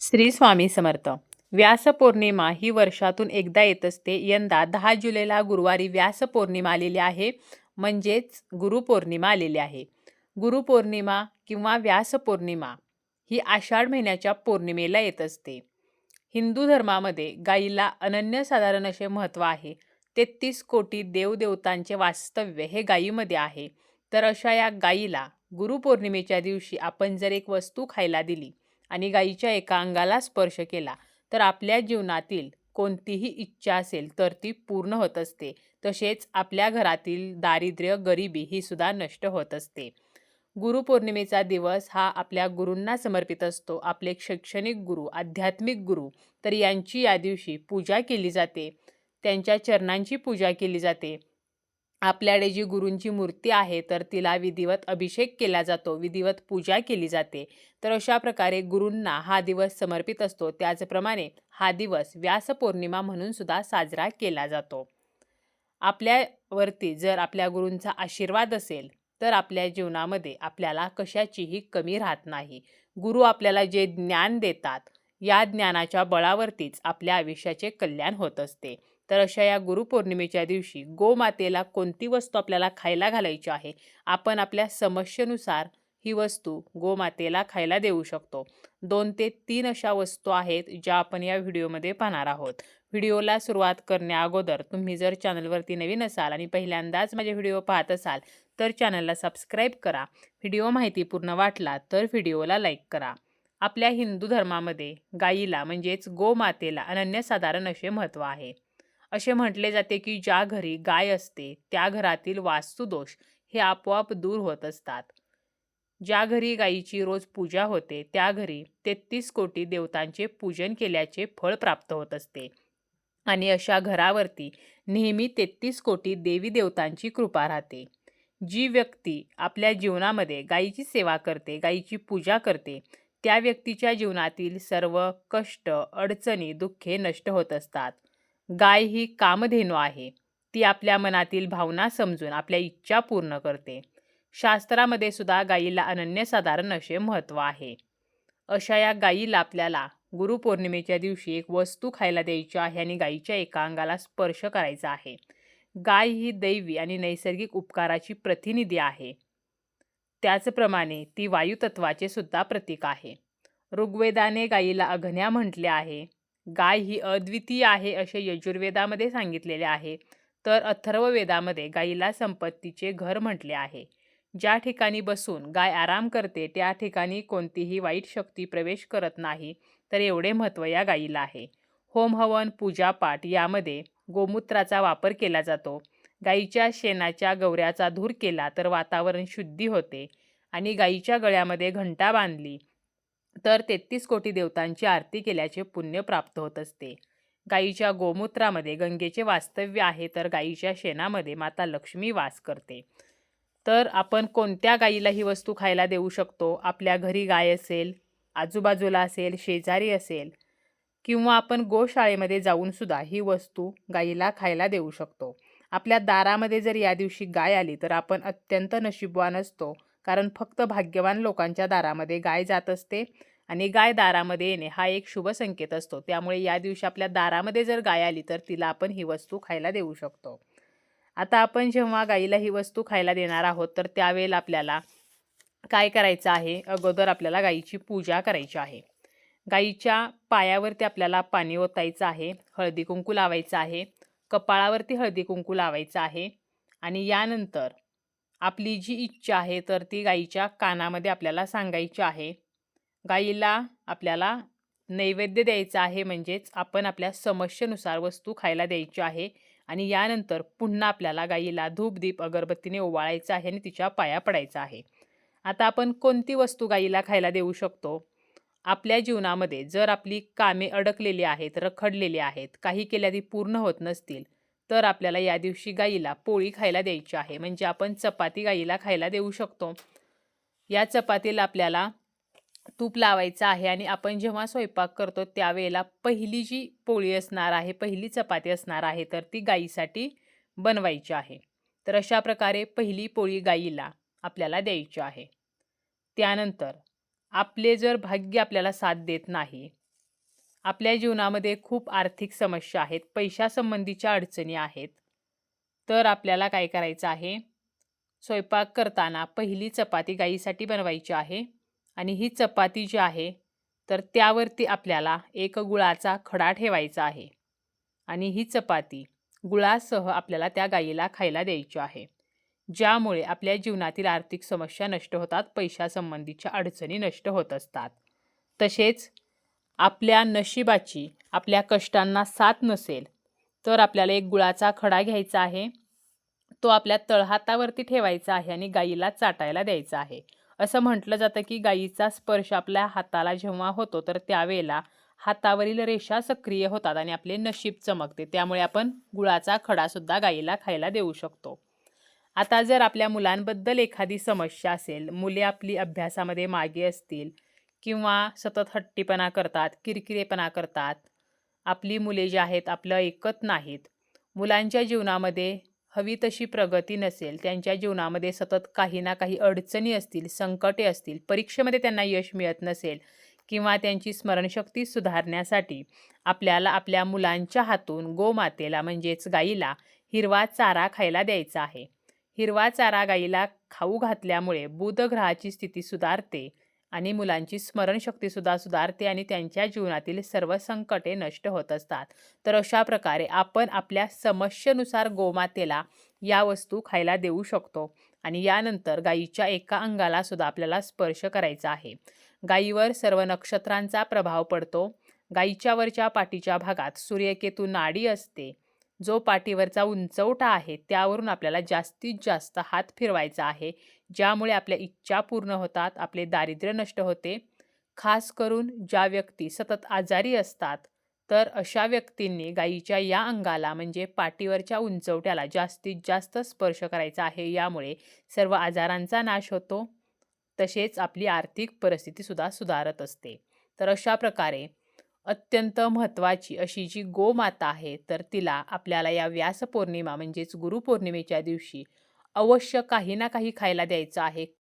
श्री स्वामी समर्थ. व्यासपौर्णिमा ही वर्षातून एकदा येत असते. यंदा दहा जुलैला गुरुवारी व्यासपौर्णिमा आलेली आहे. म्हणजेच गुरुपौर्णिमा आलेली आहे. गुरुपौर्णिमा किंवा व्यास पौर्णिमा ही आषाढ महिन्याच्या पौर्णिमेला येत असते. हिंदू धर्मामध्ये गायीला अनन्यसाधारण असे महत्त्व आहे. तेहतीस कोटी देवदेवतांचे वास्तव्य हे गायीमध्ये आहे. तर अशा या गायीला गुरुपौर्णिमेच्या दिवशी आपण जर एक वस्तू खायला दिली आणि गायीच्या एका अंगाला स्पर्श केला तर आपल्या जीवनातील कोणतीही इच्छा असेल तर ती पूर्ण होत असते. तसेच आपल्या घरातील दारिद्र्य गरिबी ही सुद्धा नष्ट होत असते. गुरुपौर्णिमेचा दिवस हा आपल्या गुरूंना समर्पित असतो. आपले शैक्षणिक गुरु आध्यात्मिक गुरु तर यांची या दिवशी पूजा केली जाते. त्यांच्या चरणांची पूजा केली जाते. आपल्याकडे जी गुरूंची मूर्ती आहे तर तिला विधिवत अभिषेक केला जातो विधिवत पूजा केली जाते. तर अशा प्रकारे गुरूंना हा दिवस समर्पित असतो. त्याचप्रमाणे हा दिवस व्यासपौर्णिमा म्हणून सुद्धा साजरा केला जातो. आपल्यावरती जर आपल्या गुरूंचा आशीर्वाद असेल तर आपल्या जीवनामध्ये आपल्याला कशाचीही कमी राहत नाही. गुरु आपल्याला जे ज्ञान देतात या ज्ञानाच्या बळावरतीच आपल्या आयुष्याचे कल्याण होत असते. तर अशा या गुरुपौर्णिमेच्या दिवशी गोमातेला कोणती वस्तू आपल्याला खायला घालायची आहे? आपण आपल्या समस्येनुसार ही वस्तू गोमातेला खायला देऊ शकतो. दोन ते तीन अशा वस्तू आहेत ज्या आपण या व्हिडिओमध्ये पाहणार आहोत. व्हिडिओला सुरुवात करण्या अगोदर तुम्ही जर चॅनलवरती नवीन असाल आणि पहिल्यांदाच माझे व्हिडिओ पाहत असाल तर चॅनलला सबस्क्राईब करा. व्हिडिओ माहितीपूर्ण वाटला तर व्हिडिओला लाईक करा. आपल्या हिंदू धर्मामध्ये गायीला म्हणजेच गोमातेला अनन्यसाधारण असे महत्त्व आहे. असे म्हटले जाते की ज्या घरी गाय असते त्या घरातील वास्तुदोष हे आपोआप दूर होत असतात. ज्या घरी गायीची रोज पूजा होते त्या घरी तेहतीस कोटी देवतांचे पूजन केल्याचे फळ प्राप्त होत असते. आणि अशा घरावरती नेहमी तेहतीस कोटी देवी देवतांची कृपा राहते. जी व्यक्ती आपल्या जीवनामध्ये गायीची सेवा करते गायीची पूजा करते त्या व्यक्तीच्या जीवनातील सर्व कष्ट अडचणी दुःखे नष्ट होत असतात. गाय ही कामधेनू आहे. ती आपल्या मनातील भावना समजून आपल्या इच्छा पूर्ण करते. शास्त्रामध्ये सुद्धा गायीला अनन्यसाधारण असे महत्त्व आहे. अशा या गायीला आपल्याला गुरुपौर्णिमेच्या दिवशी एक वस्तू खायला द्यायची आहे आणि गायीच्या एका अंगाला स्पर्श करायचा आहे. गाय ही दैवी आणि नैसर्गिक उपकाराची प्रतिनिधी आहे. त्याचप्रमाणे ती वायुतत्वाचे सुद्धा प्रतीक आहे. ऋग्वेदाने गायीला अघन्या म्हटले आहे गाय ही अद्वितीय आहे असे यजुर्वेदामध्ये सांगितलेले आहे. तर अथर्ववेदामध्ये गायीला संपत्तीचे घर म्हटले आहे. ज्या ठिकाणी बसून गाय आराम करते त्या ठिकाणी कोणतीही वाईट शक्ती प्रवेश करत नाही तर एवढे महत्त्व या गायीला आहे. होम हवन पूजापाठ यामध्ये गोमूत्राचा वापर केला जातो. गाईच्या शेणाच्या गवऱ्याचा धूर केला तर वातावरण शुद्धी होते आणि गाईच्या गळ्यामध्ये घंटा बांधली तर तेहतीस कोटी देवतांची आरती केल्याचे पुण्य प्राप्त होत असते. गाईच्या गोमूत्रामध्ये गंगेचे वास्तव्य आहे तर गाईच्या शेणामध्ये माता लक्ष्मी वास करते. तर आपण कोणत्या गाईला ही वस्तू खायला देऊ शकतो? आपल्या घरी गाय असेल आजूबाजूला असेल शेजारी असेल किंवा आपण गोशाळेमध्ये जाऊन सुद्धा ही वस्तू गाईला खायला देऊ शकतो. आपल्या दारामध्ये जर या दिवशी गाय आली तर आपण अत्यंत नशीबवान असतो. कारण फक्त भाग्यवान लोकांच्या दारामध्ये गाय जात असते आणि गाय दारामध्ये येणे हा एक शुभ संकेत असतो. त्यामुळे या दिवशी आपल्या दारामध्ये जर गाय आली तर तिला आपण ही वस्तू खायला देऊ शकतो. आता आपण जेव्हा गाईला ही वस्तू खायला देणार आहोत तर त्यावेळेला आपल्याला काय करायचं आहे? अगोदर आपल्याला गाईची पूजा करायची आहे. गाईच्या पायावरती आपल्याला पाणी ओतायचं आहे हळदी कुंकू लावायचं आहे कपाळावरती हळदी कुंकू लावायचं आहे आणि यानंतर आपली जी इच्छा आहे तर ती गाईच्या कानामध्ये आपल्याला सांगायची आहे. गाईला आपल्याला नैवेद्य द्यायचा आहे म्हणजेच आपण आपल्या समस्येनुसार वस्तू खायला द्यायची आहे आणि यानंतर पुन्हा आपल्याला गाईला धूपदीप अगरबत्तीने ओवाळायचं आहे आणि तिच्या पाया पडायचा आहे. आता आपण कोणती वस्तू गाईला खायला देऊ शकतो? आपल्या जीवनामध्ये जर आपली कामे अडकलेली आहेत रखडलेली आहेत काही केल्या ती पूर्ण होत नसतील तर आपल्याला या दिवशी गाईला पोळी खायला द्यायची आहे. म्हणजे आपण चपाती गाईला खायला देऊ शकतो. या चपातीला आपल्याला तूप लावायचं आहे आणि आपण जेव्हा स्वयंपाक करतो त्यावेळेला पहिली जी पोळी असणार आहे पहिली चपाती असणार आहे तर ती गाईसाठी बनवायची आहे. तर अशा प्रकारे पहिली पोळी गाईला आपल्याला द्यायची आहे. त्यानंतर आपले जर भाग्य आपल्याला साथ देत नाही आपल्या जीवनामध्ये खूप आर्थिक समस्या आहेत पैशासंबंधीच्या अडचणी आहेत. तर आपल्याला काय करायचं आहे? स्वयंपाक करताना पहिली चपाती गाईसाठी बनवायची आहे आणि ही चपाती जी आहे तर त्यावरती आपल्याला एक गुळाचा खडा ठेवायचा आहे आणि ही चपाती गुळासह आपल्याला त्या गाईला खायला द्यायची आहे. ज्यामुळे आपल्या जीवनातील आर्थिक समस्या नष्ट होतात पैशासंबंधीच्या अडचणी नष्ट होत असतात. तसेच आपल्या नशिबाची आपल्या कष्टांना साथ नसेल तर आपल्याला एक गुळाचा खडा घ्यायचा आहे. तो आपल्या तळहातावरती ठेवायचा आहे आणि गाईला चाटायला द्यायचा आहे. असं म्हटलं जातं की गाईचा स्पर्श आपल्या हाताला जेव्हा होतो तर त्यावेळेला हातावरील रेषा सक्रिय होतात आणि आपले नशीब चमकते. त्यामुळे आपण गुळाचा खडासुद्धा गाईला खायला देऊ शकतो. आता जर आपल्या मुलांबद्दल एखादी समस्या असेल मुले आपली अभ्यासामध्ये मागे असतील किंवा सतत हट्टीपणा करतात किरकिरेपणा करतात. आपली मुले जी आहेत आपलं ऐकत नाहीत. मुलांच्या जीवनामध्ये हवी तशी प्रगती नसेल त्यांच्या जीवनामध्ये सतत काही ना काही अडचणी असतील संकटे असतील परीक्षेमध्ये त्यांना यश मिळत नसेल किंवा त्यांची स्मरणशक्ती सुधारण्यासाठी आपल्याला आपल्या मुलांच्या हातून गोमातेला म्हणजेच गाईला हिरवा चारा खायला द्यायचा आहे. हिरवा चारा गाईला खाऊ घातल्यामुळे बुधग्रहाची स्थिती सुधारते. आणि मुलांची स्मरणशक्तीसुद्धा सुधारते आणि त्यांच्या जीवनातील सर्व संकटे नष्ट होत असतात. तर अशा प्रकारे आपण आपल्या समस्येनुसार गोमातेला या वस्तू खायला देऊ शकतो आणि यानंतर गाईच्या एका अंगाला सुद्धा आपल्याला स्पर्श करायचा आहे. गाईवर सर्व नक्षत्रांचा प्रभाव पडतो. गाईच्या वरच्या पाठीच्या भागात सूर्यकेतू नाडी असते. जो पाठीवरचा उंचवटा आहे त्यावरून आपल्याला जास्तीत जास्त हात फिरवायचा आहे. ज्यामुळे आपल्या इच्छा पूर्ण होतात आपले दारिद्र्य नष्ट होते. खास करून ज्या व्यक्ती सतत आजारी असतात तर अशा व्यक्तींनी गायीच्या या अंगाला म्हणजे पाठीवरच्या उंचवट्याला जास्तीत जास्त स्पर्श करायचा आहे. यामुळे सर्व आजारांचा नाश होतो. तसेच आपली आर्थिक परिस्थितीसुद्धा सुधारत असते. तर अशा प्रकारे अत्यंत महत्त्वाची अशी जी गोमाता आहे तर तिला आपल्याला या व्यासपौर्णिमा म्हणजेच गुरुपौर्णिमेच्या दिवशी अवश्य काही ना काही खायला द्यायचं आहे.